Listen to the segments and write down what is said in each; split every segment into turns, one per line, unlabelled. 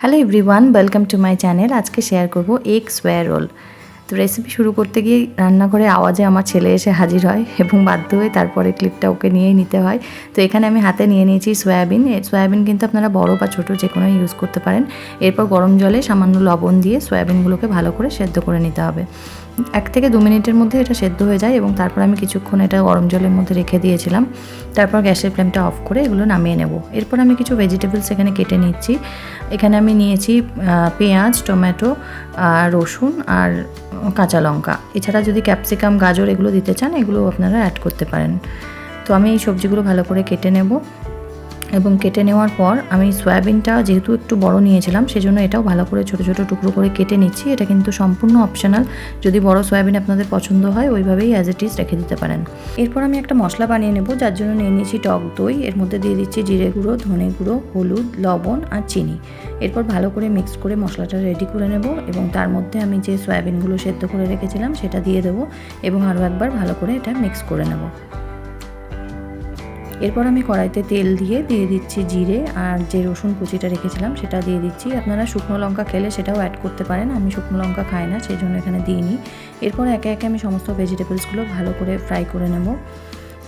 Hello everyone welcome to my channel আজকে share করব egg soya roll তো recipe শুরু করতে গিয়ে রান্নাঘরে আওয়াজে আমার ছেলে এসে হাজির হয় এবং বাধ্য হয়ে তারপরে ক্লিপটা ওকে নিয়েই নিতে হয়। তো এখানে আমি হাতে নিয়ে নিয়েছি সয়াবিন সয়াবিন কিন্তু আপনারা বড় বা ছোটো যে কোনো ইউজ করতে পারেন। এরপর গরম জলে সামান্য লবণ দিয়ে সয়াবিনগুলোকে ভালো করে সেদ্ধ করে নিতে হবে। এক থেকে দু মিনিটের মধ্যে এটা সেদ্ধ হয়ে যায় এবং তারপর আমি কিছুক্ষণ এটা গরম জলের মধ্যে রেখে দিয়েছিলাম। তারপর গ্যাসের ফ্লেমটা অফ করে এগুলো নামিয়ে নেব। এরপর আমি কিছু ভেজিটেবলস এখানে কেটে নিচ্ছি। এখানে আমি নিয়েছি পেঁয়াজ, টমেটো আর রসুন আর কাঁচা লঙ্কা। এছাড়া যদি ক্যাপসিকাম, গাজর এগুলো দিতে চান, এগুলো আপনারা অ্যাড করতে পারেন। তো আমি এই সবজিগুলো ভালো করে কেটে নেব। এবং কেটে নেওয়ার পর আমি সয়াবিনটা যেহেতু একটু বড় নিয়েছিলাম, সেজন্য এটাও ভালো করে ছোটো ছোটো টুকরো করে কেটে নিচ্ছি। এটা কিন্তু সম্পূর্ণ অপশনাল যদি বড় সয়াবিন আপনাদের পছন্দ হয়, ওইভাবেই অ্যাজ ইট ইজ রেখে দিতে পারেন। এরপর আমি একটা মশলা বানিয়ে নেব, যার জন্য নিয়ে নিয়েছি টক দই। এর মধ্যে দিয়ে দিচ্ছি জিরে গুঁড়ো, ধনে গুঁড়ো, হলুদ, লবণ আর চিনি। এরপর ভালো করে মিক্স করে মশলাটা রেডি করে নেব এবং তার মধ্যে আমি যে সয়াবিনগুলো সেদ্ধ করে রেখেছিলাম, সেটা দিয়ে দেবো এবং আরও একবার ভালো করে এটা মিক্স করে নেব। এরপর আমি কড়াইতে তেল দিয়ে দিয়ে দিচ্ছি জিরে আর যে রসুন কুচিটা রেখেছিলাম সেটা দিয়ে দিচ্ছি। আপনারা শুকনো লঙ্কা খেলে সেটাও অ্যাড করতে পারেন, আমি শুকনো লঙ্কা খাই না সেই জন্য এখানে দিইনি। এরপর একে একে আমি সমস্ত ভেজিটেবলসগুলো ভালো করে ফ্রাই করে নেব।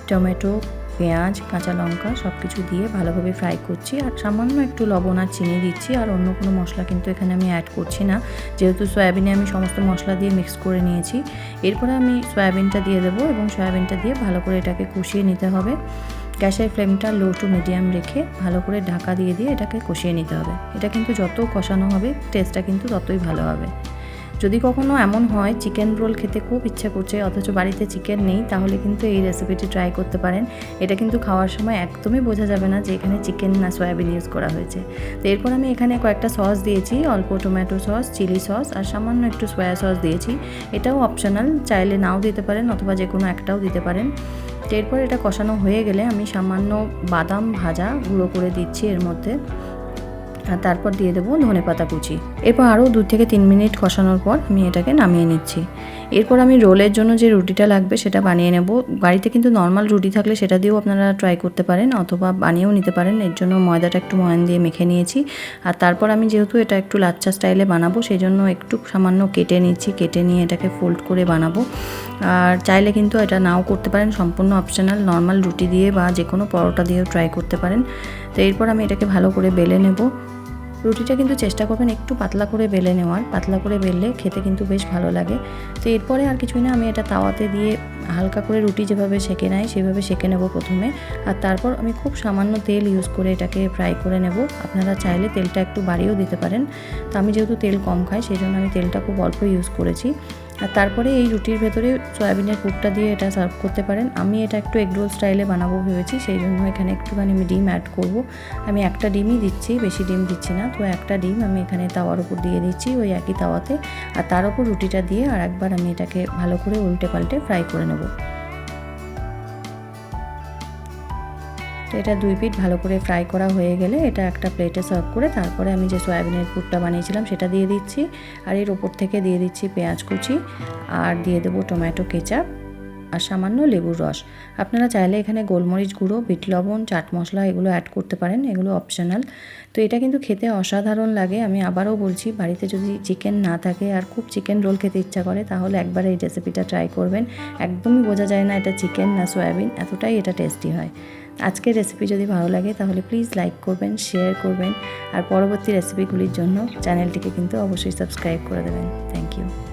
টমেটো, পেঁয়াজ, কাঁচা লঙ্কা সব কিছু দিয়ে ভালোভাবে ফ্রাই করছি আর সামান্য একটু লবণ আর চিনি দিচ্ছি আর অন্য কোনো মশলা কিন্তু এখানে আমি অ্যাড করছি না। যেহেতু সয়াবিনে আমি সমস্ত মশলা দিয়ে মিক্স করে নিয়েছি, এরপরে আমি সয়াবিনটা দিয়ে দেবো এবং সয়াবিনটা দিয়ে ভালো করে এটাকে কষিয়ে নিতে হবে। গ্যাসের ফ্লেমটা লো টু মিডিয়াম রেখে ভালো করে ঢাকা দিয়ে দিয়ে এটাকে কষিয়ে নিতে হবে। এটা কিন্তু যত কষানো হবে টেস্টটা কিন্তু ততই ভালো হবে। যদি কখনো এমন হয় চিকেন রোল খেতে খুব ইচ্ছা করছে, অথচ বাড়িতে চিকেন নেই, তাহলে কিন্তু এই রেসিপিটি ট্রাই করতে পারেন। এটা কিন্তু খাওয়ার সময় একদমই বোঝা যাবে না যে এখানে চিকেন না সয়াবিন ইউজ করা হয়েছে। তো এরপর আমি এখানে কয়েকটা সস দিয়েছি, অল্প টমেটো সস চিলি সস আর সামান্য একটু সয়া সস দিয়েছি। এটাও অপশনাল চাইলে নাও দিতে পারেন, অথবা যে কোনো একটাও দিতে পারেন। এরপর এটা কষানো হয়ে গেলে আমি সামান্য বাদাম ভাজা গুঁড়ো করে দিচ্ছি এর মধ্যে। আর তারপর দিয়ে দেবো ধনে পাতা কুচি। এরপর আরও দু থেকে তিন মিনিট কষানোর পর আমি এটাকে নামিয়ে নিচ্ছি। এরপর আমি রোলের জন্য যে রুটিটা লাগবে সেটা বানিয়ে নেব। বাড়িতে কিন্তু নর্মাল রুটি থাকলে সেটা দিয়েও আপনারা ট্রাই করতে পারেন অথবা বানিয়েও নিতে পারেন। এর জন্য ময়দাটা একটু ময়ান দিয়ে মেখে নিয়েছি। আর তারপর আমি যেহেতু এটা একটু লাচ্চা স্টাইলে বানাবো সেই জন্য একটু সামান্য কেটে নিচ্ছি। কেটে নিয়ে এটাকে ফোল্ড করে বানাবো। আর চাইলে কিন্তু এটা নাও করতে পারেন, সম্পূর্ণ অপশনাল নর্মাল রুটি দিয়ে বা যে কোনো পরোটা দিয়েও ট্রাই করতে পারেন। তো এরপর আমি এটাকে ভালো করে বেলে নেব। রুটিটা কিন্তু চেষ্টা করবেন একটু পাতলা করে বেলে নেওয়ার। পাতলা করে বেললে খেতে কিন্তু বেশ ভালো লাগে। তো এরপরে আর কিছুই না, আমি এটা তাওয়াতে দিয়ে হালকা করে রুটি যেভাবে সেঁকে নেয় সেভাবে সেঁকে নেব প্রথমে। আর তারপর আমি খুব সামান্য তেল ইউজ করে এটাকে ফ্রাই করে নেব। আপনারা চাইলে তেলটা একটু বাড়িয়েও দিতে পারেন। তো আমি যেহেতু তেল কম খাই, সেই জন্য আমি তেলটা খুব অল্প ইউজ করেছি। আর তারপরে এই রুটির ভেতরে সয়াবিনের কুকটা দিয়ে এটা সার্ভ করতে পারেন। আমি এটা একটু এগরোল স্টাইলে বানাবো ভেবেছি, সেই জন্য এখানে একটুখানি আমি ডিম অ্যাড করব। আমি একটা ডিমই দিচ্ছি, বেশি ডিম দিচ্ছি না। তো একটা ডিম আমি এখানে তাওয়ার উপর দিয়ে দিচ্ছি ওই একই তাওয়াতে। আর তার উপর রুটিটা দিয়ে আর একবার আমি এটাকে ভালো করে উল্টে পাল্টে ফ্রাই করে নেব। তো এটা দুই পিঠ ভালো করে ফ্রাই করা হয়ে গেলে এটা একটা প্লেটে সার্ভ করে তারপরে আমি যে সয়াবিনের পুরটা বানিয়েছিলাম সেটা দিয়ে দিচ্ছি। আর এর ওপর থেকে দিয়ে দিচ্ছি পেঁয়াজ কুচি আর দিয়ে দেবো টমেটো কেচাপ। আর সামান্য লেবুর রস। আপনারা চাইলে এখানে গোলমরিচ গুঁড়ো, বিট লবণ, চাট মশলা এগুলো অ্যাড করতে পারেন, এগুলো অপশনাল তো এটা কিন্তু খেতে অসাধারণ লাগে। আমি আবারও বলছি, বাড়িতে যদি চিকেন না থাকে আর খুব চিকেন রোল খেতে ইচ্ছা করে, তাহলে একবার এই রেসিপিটা ট্রাই করবেন। একদমই বোঝা যায় না এটা চিকেন না সয়াবিন এতটাই এটা টেস্টি হয়। আজকের রেসিপি যদি ভালো লাগে, তাহলে প্লিজ লাইক করবেন শেয়ার করবেন। আর পরবর্তী রেসিপিগুলির জন্য চ্যানেলটিকে কিন্তু অবশ্যই সাবস্ক্রাইব করে দেবেন। Thank you